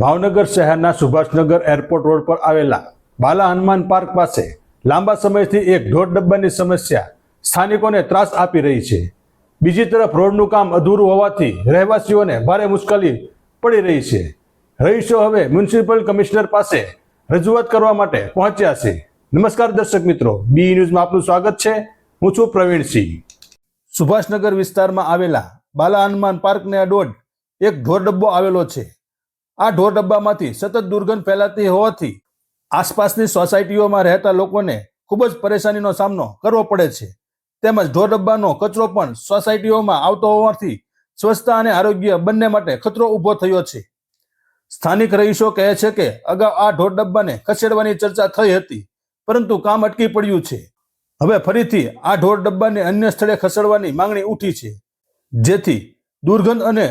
ભાવનગર શહેરના Subhashnagar airport road પર આવેલા બાલા હનુમાન પાર્ક પાસે લાંબા સમયથી એક ઢોર ડબ્બાની સમસ્યા સ્થાનિકોને ત્રાસ આપી રહી છે. બીજી તરફ રોડનું કામ અધૂરું હોવાથી રહેવાસીઓને ભારે મુશ્કેલી પડી રહી છે. રહીશો હવે મ્યુનિસિપલ કમિશનર પાસે રજૂઆત કરવા માટે પહોંચ્યા છે. નમસ્કાર દર્શક મિત્રો બી ન્યૂઝમાં આપનું સ્વાગત છે. હું છું પ્રવીણસિંહ સુભાષનગર વિસ્તારમાં આવેલા બાલા હનુમાન પાર્કને અડોડ એક ઢોર ડબ્બો આવેલો છે. આ ઢોર ડબ્બામાંથી સતત દુર્ગંધ ફેલાતી હોવાથી આસપાસની સોસાયટીઓમાં રહેતા લોકોને ખૂબ જ પરેશાનીનો સામનો કરવો પડે છે. તેમજ ઢોર ડબ્બાનો કચરો પણ સોસાયટીઓમાં આવતો હોવાથી સ્વચ્છતા અને આરોગ્ય બંને માટે ખતરો ઊભો થયો છે. સ્થાનિક રહીશો કહે છે કે અગાઉ આ ઢોર ડબ્બાને ખસેડવાની ચર્ચા થઈ હતી, પરંતુ કામ અટકી પડ્યું છે. હવે ફરીથી આ ઢોર ડબ્બાને અન્ય સ્થળે ખસેડવાની માંગણી ઉઠી છે, જેથી દુર્ગંધ અને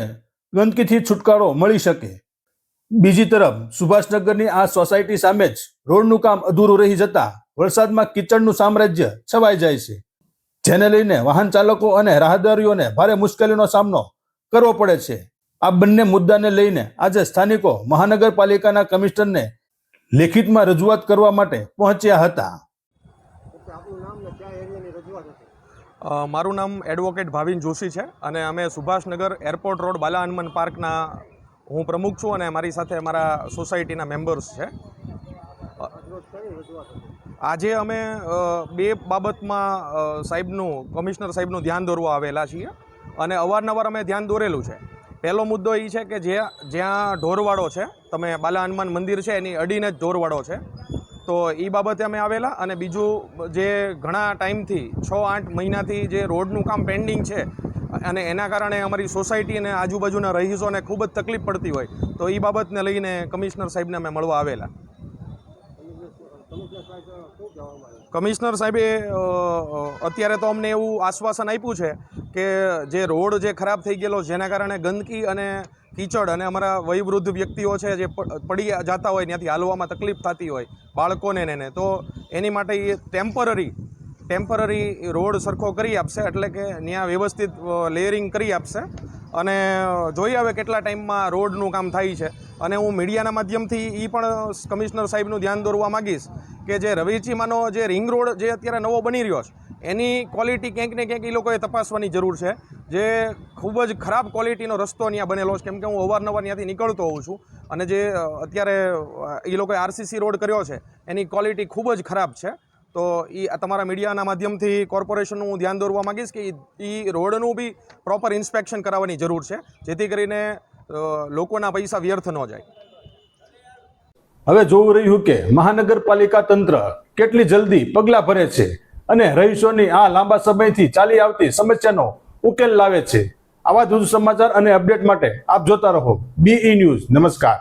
ગંદકીથી છુટકારો મળી શકે. બીજી તરફ સુભાષનગરની આ સોસાયટી સામે જ રોડનું કામ અધૂરું રહી જતા વરસાદમાં કિચડનું સામ્રાજ્ય છવાઈ જાય છે. જેને લઈને વાહન ચાલકો અને રાહદારીઓને ભારે મુશ્કેલીનો સામનો કરવો પડે છે. આ બંને મુદ્દાને લઈને આજે સ્થાનિકો મહાનગરપાલિકાના કમિશનરને લેખિતમાં રજૂઆત કરવા માટે પહોંચ્યા હતા. મારું નામ એડવોકેટ ભાવિન જોશી છે અને અમે સુભાષનગર એરપોર્ટ રોડ બાલા હનુમાન પાર્કના હું પ્રમુખ છું અને મારી સાથે મારા સોસાયટીના મેમ્બર્સ છે. આજે અમે બે બાબતમાં સાહેબનું, કમિશનર સાહેબનું ધ્યાન દોરવા આવેલા છીએ અને અવારનવાર અમે ધ્યાન દોરેલું છે. પહેલો મુદ્દો એ છે કે જ્યાં જ્યાં ઢોરવાડો છે, તમે બાલા હનુમાન મંદિર છે, એની અડીને જ ઢોરવાડો છે. તો એ બાબતે અમે આવેલા અને બીજું જે ઘણા ટાઈમથી, છ આઠ મહિનાથી જે રોડનું કામ પેન્ડિંગ છે અને એના કારણે અમારી સોસાયટી અને આજુબાજુના રહીશોને ખૂબ જ તકલીફ પડતી હોય, તો એ બાબતને લઈને કમિશનર સાહેબને અમે મળવા આવેલા. કમિશનર સાહેબે અત્યારે તો અમને એવું આશ્વાસન આપ્યું છે કે જે રોડ જે ખરાબ થઈ ગયેલો, જેના કારણે ગંદકી અને કીચડ અને અમારા વયવૃદ્ધ વ્યક્તિઓ છે જે પડી જતા હોય, ત્યાંથી હાલવામાં તકલીફ થતી હોય, બાળકોને ને તો એની માટે એ ટેમ્પરરી ટેમ્પરરી રોડ સરખો કરી આપશે, એટલે કે ત્યાં વ્યવસ્થિત લેયરિંગ કરી આપશે. અને જોઈએ હવે કેટલા ટાઈમમાં રોડનું કામ થાય છે. અને હું મીડિયાના માધ્યમથી એ પણ કમિશનર સાહેબનું ધ્યાન દોરવા માગીશ કે જે રવેચીમાંનો જે રિંગ રોડ જે અત્યારે નવો બની રહ્યો છે, એની ક્વોલિટી ક્યાંક ને ક્યાંક એ લોકોએ તપાસવાની જરૂર છે. જે ખૂબ જ ખરાબ ક્વોલિટીનો રસ્તો ત્યાં બનેલો છે, કેમ કે હું અવારનવાર ત્યાંથી નીકળતો હોઉં છું. અને જે અત્યારે એ લોકોએ આરસીસી રોડ કર્યો છે, એની ક્વોલિટી ખૂબ જ ખરાબ છે. તો એ તમારા મીડિયાના માધ્યમથી કોર્પોરેશનનું હું ધ્યાન દોરવા માગીશ કે એ રોડનું બી પ્રોપર ઇન્સ્પેક્શન કરાવવાની જરૂર છે, જેથી કરીને લોકોના પૈસા વ્યર્થ ન જાય. હવે જોવું રહ્યું કે મહાનગરપાલિકા તંત્ર કેટલી જલ્દી પગલાં ભરે છે અને રહીશોની આ લાંબા સમયથી ચાલી આવતી સમસ્યાનો ઉકેલ લાવે છે. આવા જ સમાચાર અને અપડેટ માટે આપ જોતા રહો. બીઈ ન્યૂઝ નમસ્કાર.